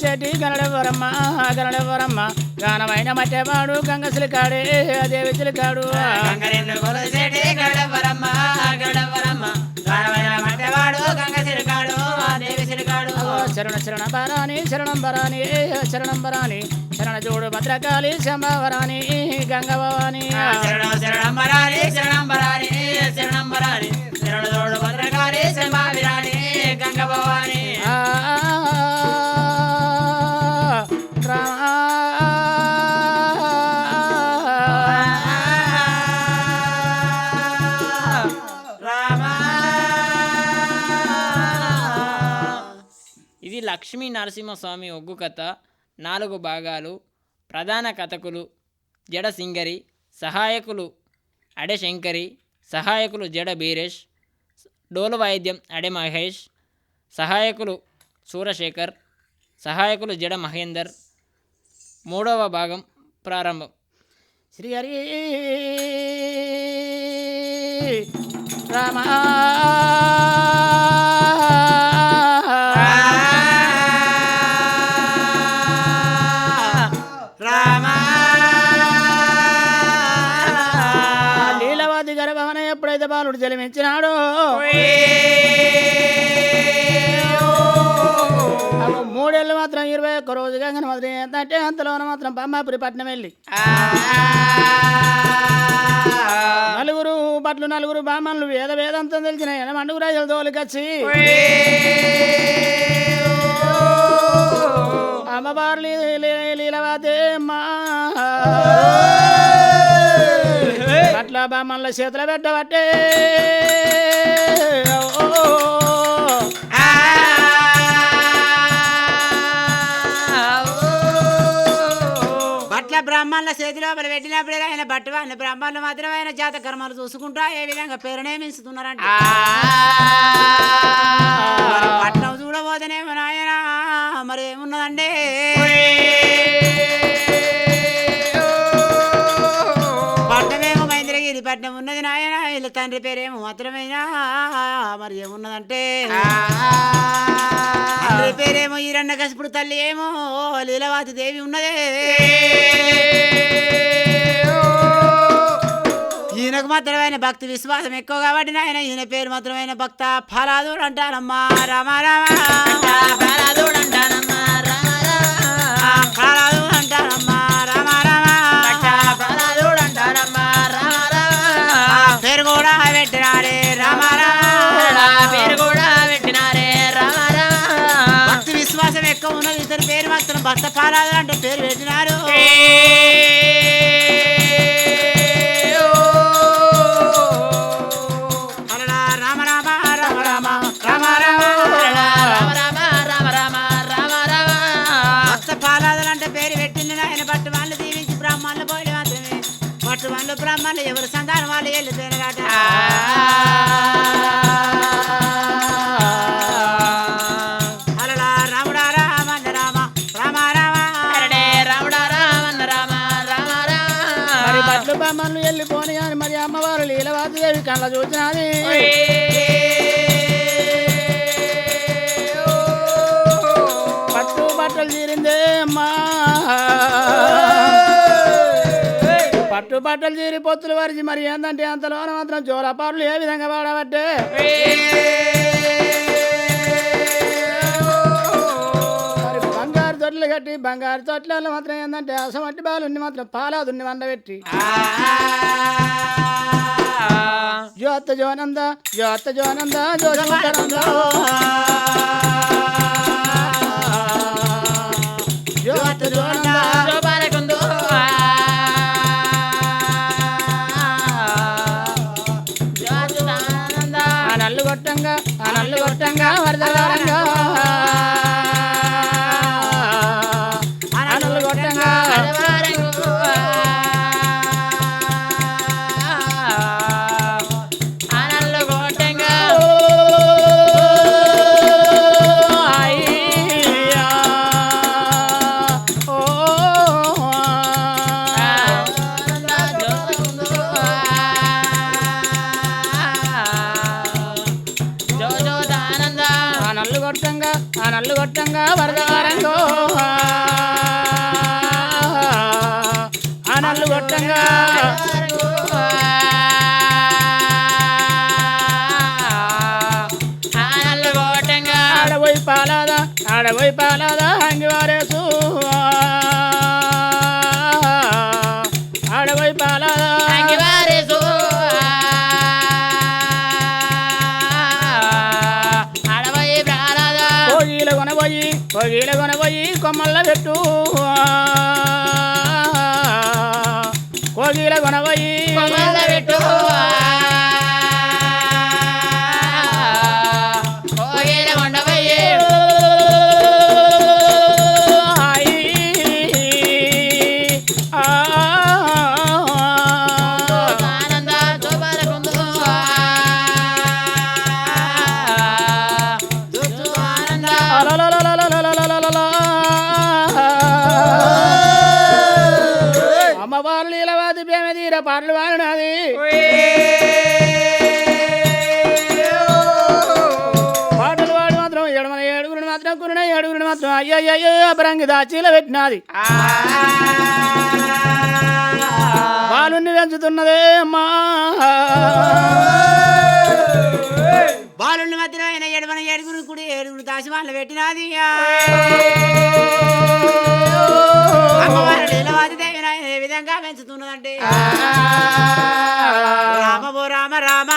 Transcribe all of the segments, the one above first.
గొలిచెట్టి గనడెవరమ్మ గనడెవరమ్మ గానమైన మట్టెవాడు గంగ సిలికాడే దేవి సిలికాడు శరణ శరణ బరాని శరణం బరాని శరణం బరాని శరణ చూడు భద్రకాళి శంభవరాని గంగ భవాని శరణం శరణం బరాని శరణం బరాని శరణం బరాని శరణ తోడు భద్రకాళి శంభావిరాని లక్ష్మీ నరసింహస్వామి ఒగ్గు కథ నాలుగు భాగాలు. ప్రధాన కథకులు జడ సింగరి సహాయకులు అడె శంకరి సహాయకులు జడ బీరేష్ డోలు వాయిద్యం అడె మహేష్ సహాయకులు సూరశేఖర్ సహాయకులు జడ మహేందర్. మూడవ భాగం ప్రారంభం. శ్రీహరి రామ ఎప్పుడైతే మూడేళ్ళు మాత్రం ఇరవై ఒక్క రోజు గంగన మాత్రం ఏంటంటే అంతలోన మాత్రం బామ్మాపురి పట్నం వెళ్ళి. నలుగురు పట్లు నలుగురు బామ్మలు వేద వేదంతం తెలిసిన ఎనమండుగు రాజుల తోలికొచ్చి అమ్మవారు లీ- లీ- లీలవాదే అమ్మా పట్ల బామ్మల చేతుల పెట్టబట్టే. బట్ల బ్రాహ్మణుల చేతి లోపల పెట్టినప్పుడే ఆయన బట్ట ఆయన బ్రాహ్మణులు మాత్రం ఆయన జాత కర్మలు చూసుకుంటా ఏ విధంగా పేరునేమిస్తున్నారంట వీళ్ళ తండ్రి పేరేమో మాత్రమేనా? మరి ఏమున్నదంటే? తండ్రి పేరేమో ఈరన్న కసిపుడు తల్లి ఏమో లీలవాతి దేవి ఉన్నదే. ఈయనకు మాత్రమైన భక్తి విశ్వాసం ఎక్కువ కాబట్టి నాయన ఈయన పేరు మాత్రమైన భక్త ఫలాదుడు అంటారమ్మా రామ రామ. ఫలాదుడు అంటారమ్మా ఉన్నది ఇద్దరు పేరు మాత్రం భక్త ఫలాదు అంటే పేరు పెట్టినారు. మరి బట్లు వెళ్ళిపోని కానీ మరి అమ్మవారు లీలవాది కళ్ళ చూచినది. పట్టు బట్టలు తీరిందే అమ్మా. పట్టు బట్టలు తీరి పొత్తులు వరిచి మరి ఏంటంటే అంతలోన మాత్రం జోలపాటలు ఏ విధంగా వాడబట్టే? తొట్లు కట్టి బంగారు తొట్లలో మాత్రం ఏంటంటే అసమట్టి బాలుని మాత్రం పాలాదుని వండబెట్టి జ్యోత జోనంద జ్యోత జోనంద జోనంద జ్యోత జోనంద నల్లు కొట్టంగా ఆ నల్లు కొట్టంగా వరదలారంగా ಹೋಯ್ ಪಾಲದ ಹಂಗಿವಾರೆ ಸೂ ಆಡವೈ ಪಾಲದ ಹಂಗಿವಾರೆ ಸೂ ಆಡವೈ ಪಾಲದ ಹೋಗಿಲ ಕೊನಬೊಯಿ ಹೋಗಿಲ ಕೊನಬೊಯಿ ప్రేమ తీర పాటలు పాడినది. పాటలు వాడు మాత్రం ఎడమన ఏడుగురిని మాత్రం కురుణ ఏడుగురిని మాత్రం అయ్యయ్యో అపరంగి దాచీల పెట్టినది. బాలుని పెంచుతున్నదే అమ్మా. బాలుని మధ్యలో ఆయన ఎడమన ఏడుగురు కుడి ఏడుగురు దాసి వాళ్ళు పెట్టినది. అమ్మవారు దేవి ఏ విధంగా పెంచుతున్నదంటే. రామవో Rama Rama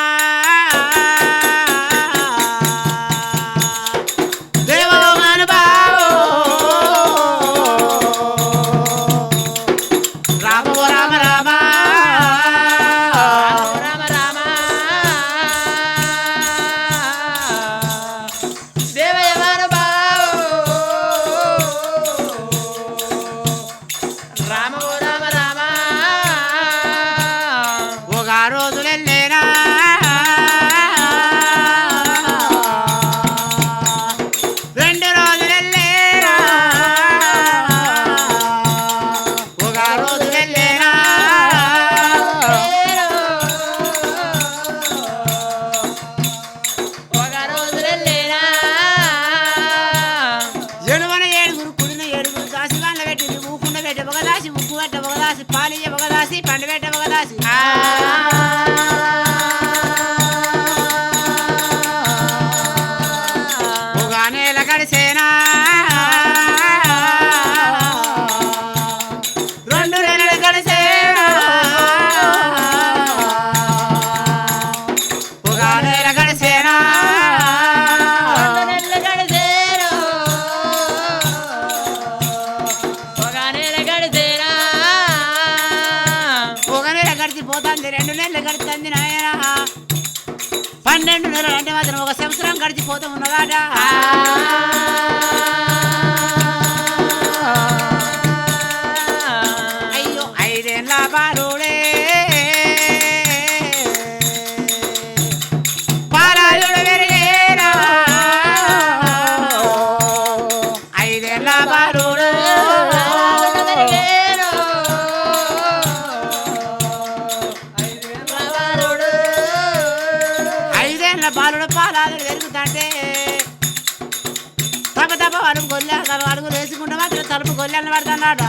joda uno gana. గొల్ల బాలుడు పాలాదులు పెరుగుతాంటే తప్ప తప్ప అడుగు గొల్లె అడుగులు వేసుకుంటే మాత్రం తలుపు గొల్లెని పడుతున్నాడు.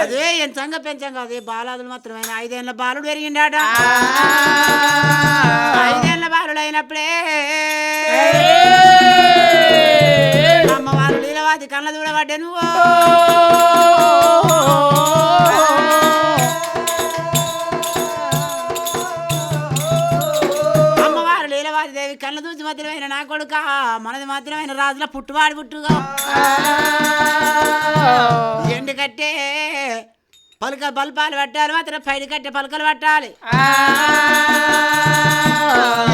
అదే ఎంతంగా పెంచంగా అదే బాలాదులు మాత్రమే ఐదేళ్ళ బాలుడు పెరిగిండాట. ఐదేళ్ళ బాలుడు అయినప్పుడే అమ్మవారు లీలవాది కళ్ళ దూడబడ్డే నువ్వు. మాత్రమైన నా కొడుక? మనది మాత్రమైన రాజుల పుట్టువాడు పుట్టుగా. ఎండు కట్టే పలక బల్పాలు పట్టాలి మాత్రం పైన కట్టే పలకలు పట్టాలి.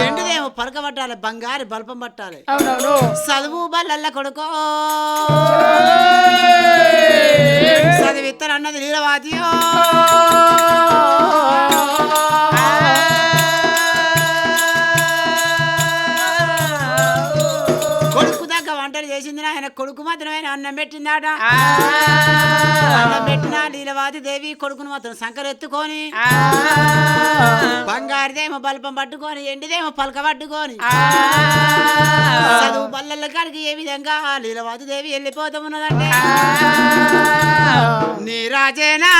ఎండుదేమో పలక పట్టాలి బంగారు బల్పం పట్టాలి. చదువు బల్లల్ల కొడుకో. చదివిత్తను అన్నది నీలవాదియో కొడుకు మాత్రమే అన్నం పెట్టిందాట. అన్నం పెట్టిన నీలవాది దేవి కొడుకును మాత్రం సంకరెత్తుకొని బంగారుదేమో బల్పం పట్టుకొని ఎండిదేమో పలక పట్టుకొని చదువు బల్లల కాడికి ఏ విధంగా లీలవాది దేవి వెళ్ళిపోతూ ఉన్నదంటే? నీ రాజేనా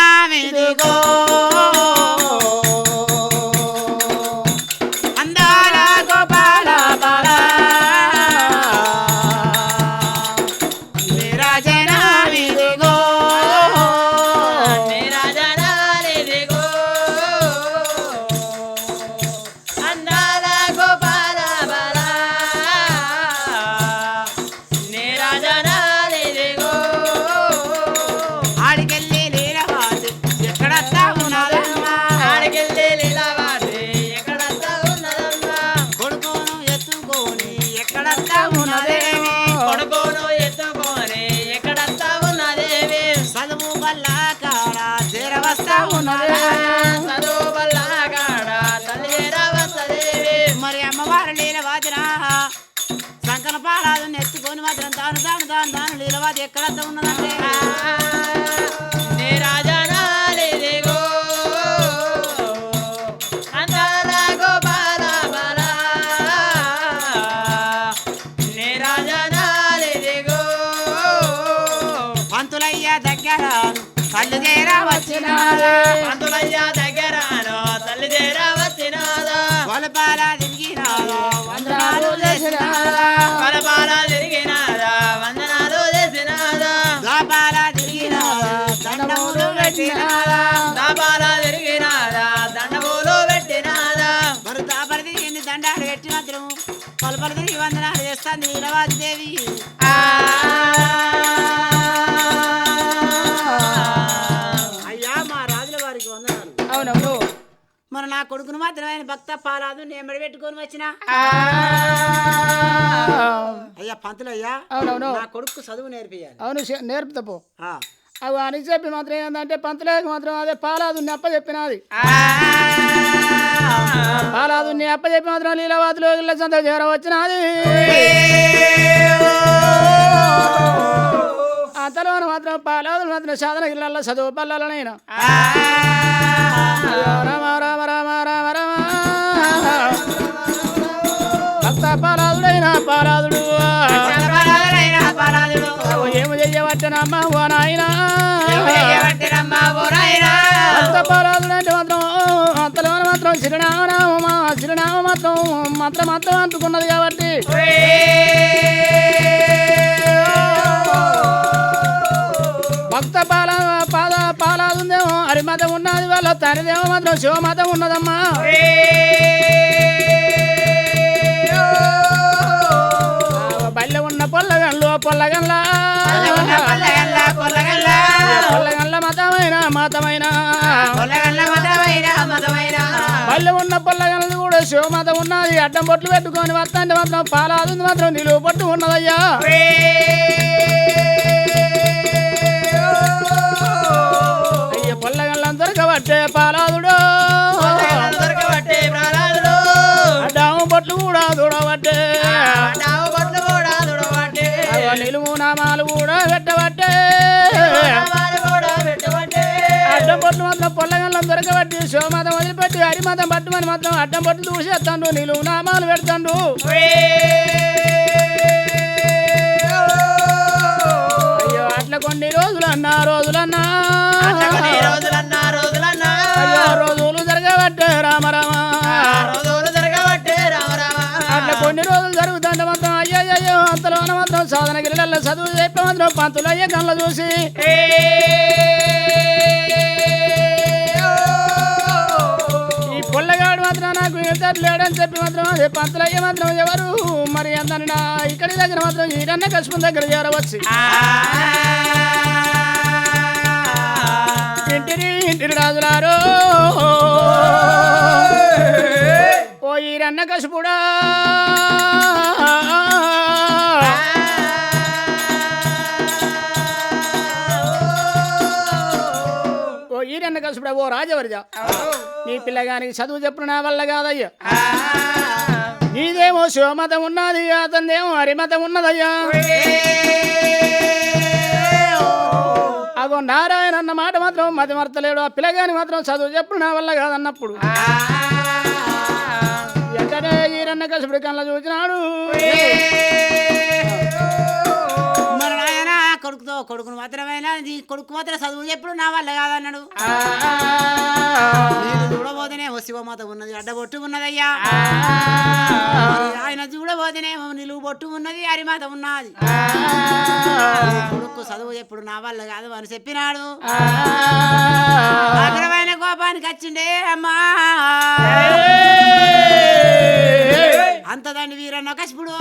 అందులయ్య దగ్గర కళ్ళు చేరా వచ్చిన అందులయ్య దగ్గరను తల్లి చేర వచ్చినాదా? వలపాల తిరిగినాదో? వందనాలు చేసినాదా? పరపాల తిరిగినాదా? వందనాలు చేసినాదా? గోపాల తిరిగినాదా? దండములు పెట్టినాదా? దాపాల తిరిగినాదా? దండములు పెట్టినాదా? మరి దాపరి తిరిగింది దండాలు పెట్టి మాత్రం పలుపలు తిరిగి వందనాలు చేస్తాంది నీలవాది కొడుకును మాత్రమే భక్త పాలాదు నేను పెట్టుకొని వచ్చిన. అయ్యా పంతులయ్యా అవునవును. నా కొడుకు చదువు నేర్పియాలి. అవును శ- నేర్పుతా పో. ఆ. అవి అని చెప్పి మాత్రం ఏంటంటే పంతులేక మాత్రం అదే పాలాదు అప్ప చెప్పినది పాలాదు అప్ప చెప్పి మాత్రం లీలావాతిలో ఇళ్ళ సంత చేర వచ్చినది అంతలో మాత్రం పాలాదు మాత్రం సాధన ఇళ్ళల్లో చదువు పల్లాలనైనా రామ రామ రామ రామ పాలాదులైనా పాలాదులు. ఏమి చెయ్యవచ్చనమ్మ ఓ నాయనా. పాలాదుడు అంటే మాత్రం అంతలో మాత్రం చిరునామనామ చిరునామ మాత్రం మాత్రం మాత్రం అంటుకున్నది కాబట్టి. భక్త పాల పాద పాలాదుందేమో హరిమతం ఉన్నది వాళ్ళ తనిదేమో మాత్రం శివమతం ఉన్నదమ్మా. పొల్లగల్ల, పొల్లగల్ల. పొల్లగన్ల మతమైన మతమైన. పొల్లగల్ల మతమైన, మతమైన. బయట ఉన్న పొల్లగన్లు కూడా శివమతం ఉన్నది. అడ్డం బొట్లు పెట్టుకొని వస్తాంటే మాత్రం పాలాదుంది మాత్రం నిలువు పట్టు ఉన్నదయ్యా. అయ్య పొల్లగన్ల దొరకబట్టే పాలాదుడు. నామాలు కూడా పెట్టబట్టే. అడ్డం బొట్లు మాత్రం పొల్లగన్లం దొరకబట్టి శివమతం వదిలిపెట్టి హరిమతం పట్టుమని మాత్రం అడ్డం బొట్లు దూసేస్తాడు నిలువు నామాలు పెడతాడు అయ్యో అట్ల కొన్ని రోజులన్నా రోజులన్నా. చదువు చెప్పి మాత్రం పంతులు అయ్యే కళ్ళ చూసి. ఈ పొల్లగాడు మాత్రం నాకు ఇంటర్ లేడని చెప్పి మాత్రం అదే పంతులు అయ్యే మాత్రం ఎవరు? మరి అందరి నా ఇక్కడి దగ్గర మాత్రం ఈడన్న కశ్మం దగ్గర చేరవచ్చు. ఇంటి ఇంటిని ఇంటిని రాజులారో. ఓ ఈ రన్న కసుపుడా రన్న కసుపుడా ఓ రాజవర్జ. నీ పిల్లగానికి చదువు చెప్పు నా వల్ల కాదయ్యా. నీదేమో శివమతం ఉన్నది అతనిదేమో హరిమతం ఉన్నదయ్యా. అగో నారాయణ అన్న మాట మాత్రం మతి మరతలేడు ఆ పిల్లగాని మాత్రం చదువు చెప్పు నా వల్ల కాదన్నప్పుడు. వెంటనే ఈరన్న కసుపుడి కళ్ళ చూసినాడు? కొడుకుతో కొడుకును మాత్రమేనా? నీ కొడుకు మాత్రం చదువు ఎప్పుడు నా వల్ల కాదన్నాడు? నేను చూడబోతేనేమో శివమాత ఉన్నది అడ్డబొట్టు ఉన్నదయ్యా. మరి ఆయన చూడబోతేనేమో నిలువు బొట్టు ఉన్నది హరిమాత ఉన్నది. కొడుకు చదువు ఎప్పుడు నా వల్ల కాదు అని చెప్పినాడు. అగ్రమైన కోపానికి వచ్చిండే అమ్మా. అంత దాన్ని వీరన్న కసిపుడు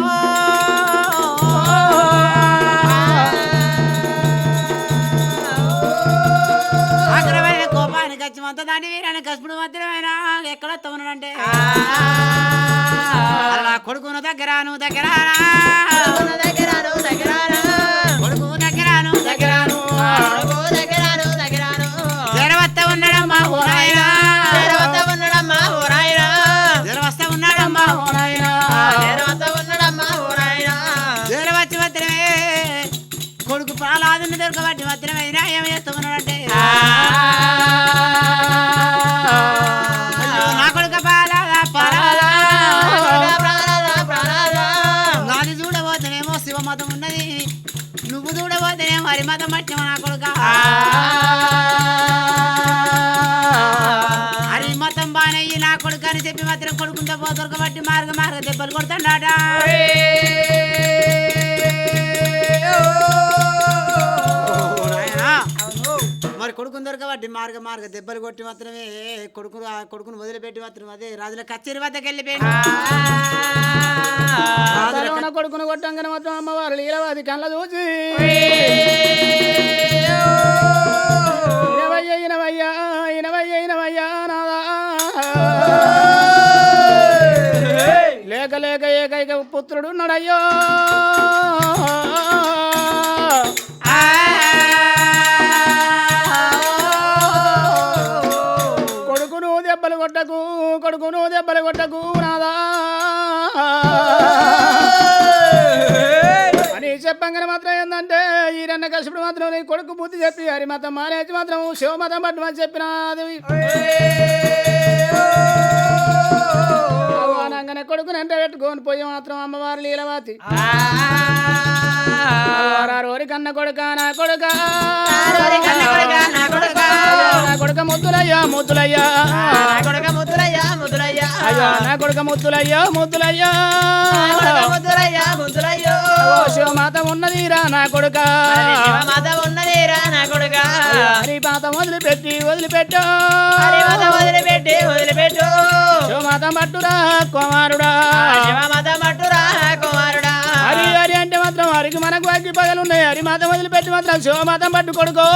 అంత దాన్ని వీరన్న కసిపుడు మాత్రమేనా? ఎక్కడ అలా కొడుకును దగ్గరాను దగ్గరానా కొడుకును నా కొడుక హరిమతం బానయ్యి నా కొడుకు అని చెప్పి మాత్రం కొడుకుంటే పో దొరకబట్టి మార్గ మార్గ దెబ్బలు కొడతాడాట మరి కొడుకుని దొరకబట్టి మార్గ మార్గ దెబ్బలు కొట్టి మాత్రమే కొడుకును ఆ కొడుకును వదిలిపెట్టి మాత్రం అదే రాజుల కచేరి వద్దకు వెళ్ళిపోయాడు. తలోన కొడుకును కొట్టంగానే మాత్రం అమ్మవారు లీలవాది కళ్ళ చూసి. ఇనవయ్య ఇనవయ్యా ఇనవయ్య ఇనవయ్యా నాదా. లేక లేక ఏకైక పుత్రుడు ఉన్నాడయ్యో కొడుకును దెబ్బలు కొట్టకు కొడుకును దెబ్బలు కొట్టకు నాదా. అని చెప్పంగానే మాత్రం ఏంటంటే రెండు కష్టపడి మాత్రం నీ కొడుకు బుద్ధి చెప్పి హరి మతం మానేసి మాత్రం శివమతం పట్టమని చెప్పినది అనగానే కొడుకుని ఎంట పెట్టుకొని పోయి మాత్రం అమ్మవారు లీలవాతి. రోరి కన్న కొడుక నా కొడుక. నా కొడుక. ముద్దులయ్యా ముద్దులయ్యా. కొడుక ముద్దులయ్యా ముద్దులయ్యా. అయ్యో నా కొడుక ముద్దులయ్యా ముద్దులయ్యా. ముద్దులయ్యా ముద్దులయ్యో. శివమాత ఉన్నదిరా నా కొడుక. మాత ఉన్నదేరా నా కొడుక. హరి మాత వదిలిపెట్టి వదిలిపెట్టు. హరిమాత వదిలిపెట్టి వదిలిపెట్టు. శివమాత పట్టురా కుమారుడా. శివమాత మట్టురా కుమారుడా. హరి హరి అంటే మాత్రం హరికి మనకు అగ్గి పగలు ఉన్నాయి. హరి మాత వదిలిపెట్టి మాత్రం శివమాతం పట్టు కొడుకో.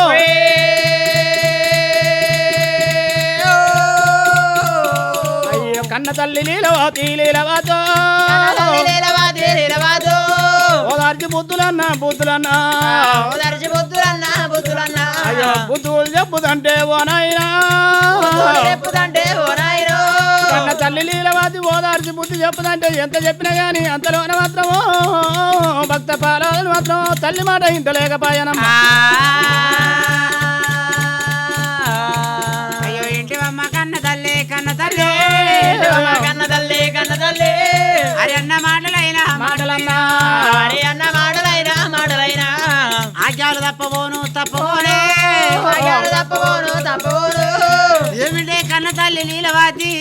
కన్న తల్లి లీలవాతి లీలవాతో. ఓదార్చి బుద్ధులన్నా బుద్ధులన్నా. ఓదర్చి బుద్ధులన్నా బుద్ధులన్నా. అయ్యో బుద్ధులు చెప్పుదంటే ఓ నాయనా చెప్పుదంటే ఓ నాయనో కన్న తల్లి లీలవాది ఓదార్చి బుద్ధి చెప్పుదంటే ఎంత చెప్పినా గాని అంతలోన మాత్రము. భక్త పాలాలు మాత్రం తల్లి మాట ఇంత లేకపోయానమ్మా అయ్యో ఇంటి అమ్మ కన్న తల్లి కన్న తల్లి. కన్న తల్లి కన్న తల్లి. అది అన్న మాటలన్నా మరి అన్న మాటలైనా మాటలైనా ఆజ్ఞాలు తప్పబోను తప్పబోనే. ఆగాడు తప్పబోను తప్పబోను. ఏమిటే కన్న తల్లి నీలవాతి?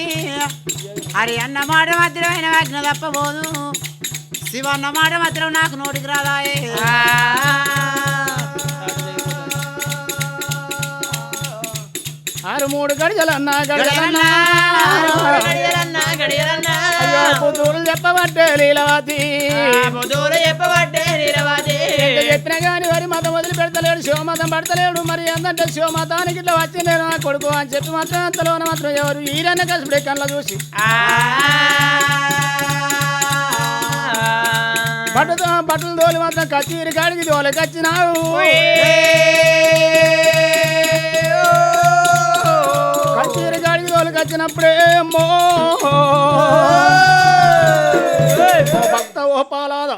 అరే అన్న మాట మాత్రమైన ఆజ్ఞ తప్పబోదు శివ అన్న మాట మాత్రం నాకు నోటికి రాదాయే. ఆరు మూడు గడియలన్నా గడియలన్నా. గడియలన్నా గడియలన్నా. బుద్ధులు చెప్పబట్టే లీలవాతి చెప్పబట్టే నీలవాది ఎంత చెప్పినా గాని వారి మతం వదిలిపెడితే పెడతలేడు శివమతం పడతలేడు. మరి ఏంటంటే శివమతానికి ఇట్లా వచ్చి నేను నా కొడుకు అని చెప్పి మాత్రం అంతలోన మాత్రం ఎవరు ఈరన్న కసుపుడే కళ్ళ చూసి. బట్టతో బట్టలు తోలి మాత్రం కచీరి కాడికి తోలకొచ్చినావు అమ్మో ఓ భక్త ఓ పాలాద.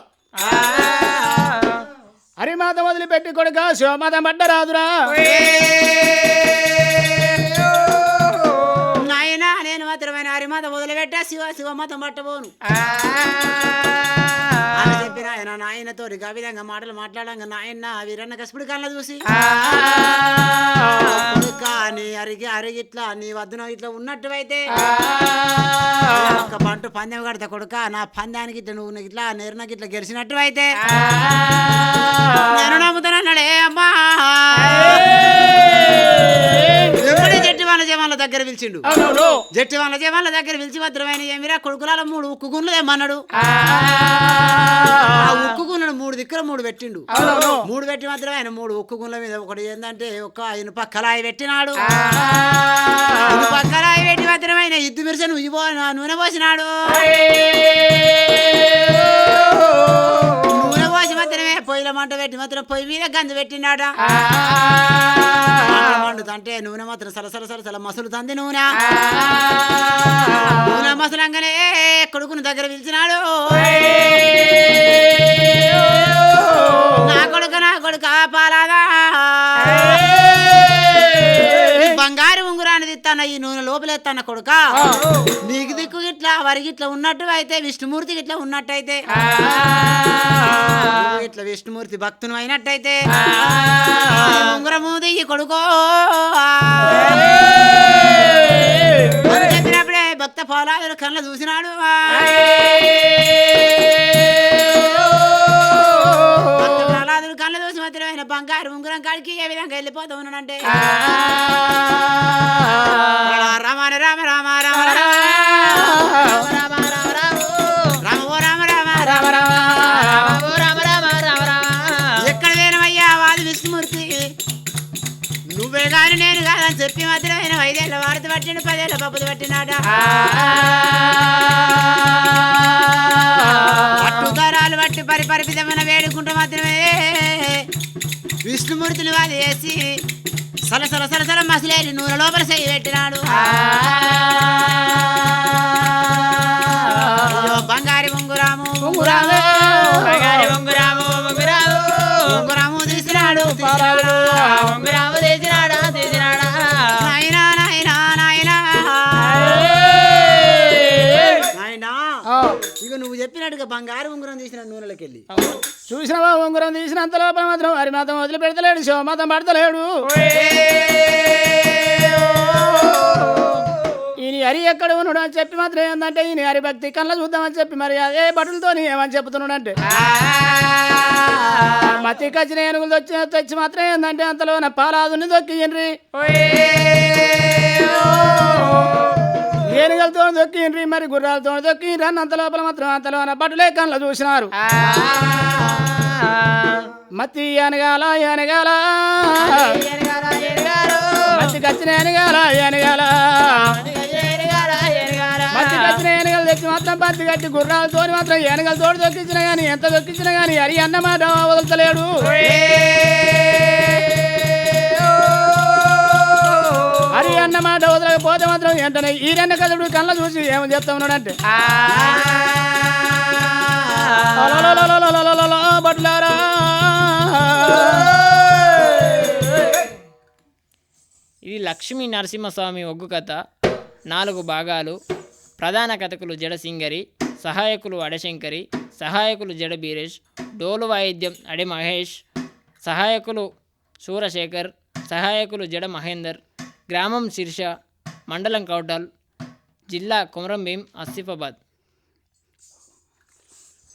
హరిమాత వదిలిపెట్టి కొడుక శివమాత పడ్డ రాదురా నాయనా నేను మాత్రమైన హరిమాత మొదలుపెట్టా శివ శివమతం పట్టబోను చెప్పిన ఆయన నాయనతో ఆ విధంగా మాటలు మాట్లాడంగా నాయన వీరన్న కసుపుడు కళ్ళ చూసి. కొడుకా నీ అరిగి అరిగిట్లా నీ వద్దన ఇట్లా ఉన్నట్టువైతే. ఒక పంట పందెం కడతా కొడుక నా పందానికి ఇట్లా నువ్వు ఇట్లా నేరునకి ఇట్లా గెలిచినట్టు అయితే నేను నమ్ముతానన్నాడే అమ్మా. జట్టి వాళ్ళ జవాన్ల దగ్గర పిలిచిండు. జట్టి వాళ్ళ జవాన్ల దగ్గర పిలిచి భద్రమైన ఏమిరా కొడుకులాల మూడు ఉక్కు గుండ్లు తెమ్మన్నాడు. ఆ. ఉక్కు గుండ్లను మూడు దిక్కుల మూడు పెట్టిండు. మూడు పెట్టి మాత్రం ఆయన మూడు ఉక్కు గుండ్ల మీద ఒకటి ఏంటంటే ఒక ఇనుప కళాయి పెట్టినాడు ఇనుప కళాయి పెట్టి ఆయన ఇద్దు మిరిసి నువ్వు ఇవ్వ నూనె పోసినాడు. నూనె పోసి మాత్రమే పొయ్యిల మంట పెట్టి మాత్రం పొయ్యి మీద గంజు పెట్టినాడ. మండుతంటే నూనె మాత్రం సలసల సలసల మసులు తంది నూనె. నూనె మసలంగానే కొడుకుని దగ్గర పిలిచినాడు. నా కొడుక నా కొడుక పాలాగా ఈ బంగారు ఉంగురాన్ని తిత్తాన ఈ నూనె లోపలేస్తాన కొడుక. నీకు దిక్కు ఇట్లా వరికి ఇట్లా ఉన్నట్టు అయితే విష్ణుమూర్తికి ఇట్లా ఉన్నట్టయితే. ఇట్లా విష్ణుమూర్తి భక్తును అయినట్టయితే. ఉంగరము దిగి కొడుకో. చెప్పినప్పుడే భక్త పోలాదులు కళ్ళ చూసినాడు. పొలం కాడికి ఏ విధంగా వెళ్ళిపోతూ ఉన్నాడంటే రామ రామ రామ రామ రామ నువ్వే కాని నేను కాదని చెప్పి మాత్రం ఆయన ఐదేళ్ళ వాడత పట్టిన పదేళ్ళ పప్పులు పట్టినాట పట్టుదారాలు పట్టి పరిపరిపితమైన వేడుకుంటూ మాత్రమే విష్ణుమూర్తిని వాదేసి సల సల సరసర సల మసిలేరి నూనె లోపల చేయి పెట్టినాడు. బంగారి బొంగురాము బొంగురాము బంగారి బొంగురాము బొంగురాము బొంగురాము తీసినాడు తీసినాడు. చెప్పినట్టుగా బంగారు ఉంగరం తీసిన నూనెలకి వెళ్ళి చూసినవా ఉంగరం తీసినంత లోపల మాత్రం హరిమాతం వదిలి పెడతలేడు శివమాతం పడతలేడు. ఈయన హరి ఎక్కడ ఉన్నాడు అని చెప్పి మాత్రం ఏంటంటే ఈయన హరి భక్తి కళ్ళ చూద్దామని చెప్పి మరి అదే బట్టలతో ఏమని చెప్తున్నాడు అంటే మతి కచ్చిన ఏనుగులు వచ్చి తెచ్చి మాత్రం ఏంటంటే అంతలో నా పాలాదుని దొక్కిండ్రి ఏనుగలతో దొక్కిండ్రి మరి గుర్రాలతో దొక్కిండ్రి అన్న అంత లోపల మాత్రం అంతలో నా బట్టలే కళ్ళ చూసినారు. మతి అనగాల అనగాల మతి కచ్చిన అనగాల అనగాల మతి కచ్చిన ఏనుగలు తెచ్చి మాత్రం పత్తి కట్టి గుర్రాలతో మాత్రం ఏనుగల తోడు దొక్కించిన గాని ఎంత దొక్కించిన గాని హరి అన్నమాట వదలతలేడు. మరి అన్న మాట వదలకపోతే మాత్రం ఏంటనే ఈ రెండు కథడు కళ్ళ చూసి ఏమని చెప్తా ఉన్నాడంటే. బట్లారా. ఇది లక్ష్మీ నరసింహస్వామి ఒగ్గు కథ నాలుగు భాగాలు ప్రధాన కథకులు జడసింగరి సహాయకులు అడశంకరి సహాయకులు జడ బీరేష్ డోలు వాయిద్యం అడి మహేష్ సహాయకులు సూరశేఖర్ సహాయకులు జడ మహేందర్ గ్రామం శిర్ష మండలం కౌటల్ జిల్లా కుమరంభీం ఆసిఫాబాద్.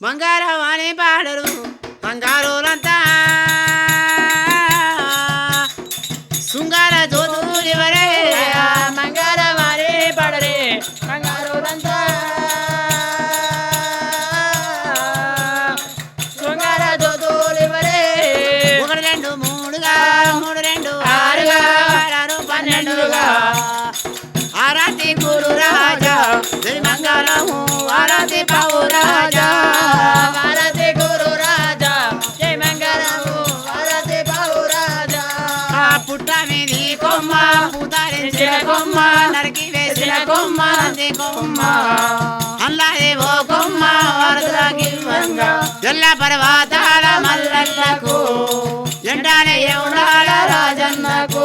బంగారం అని పాడరు బంగారులంతా కొమ్మ అల్లాది ఓ కొమ్మ వరదరాగివ్వంగా ఎల్ల పర్వతాల మల్లన్నకు ఎండాలి ఎవడాల రాజన్నకు.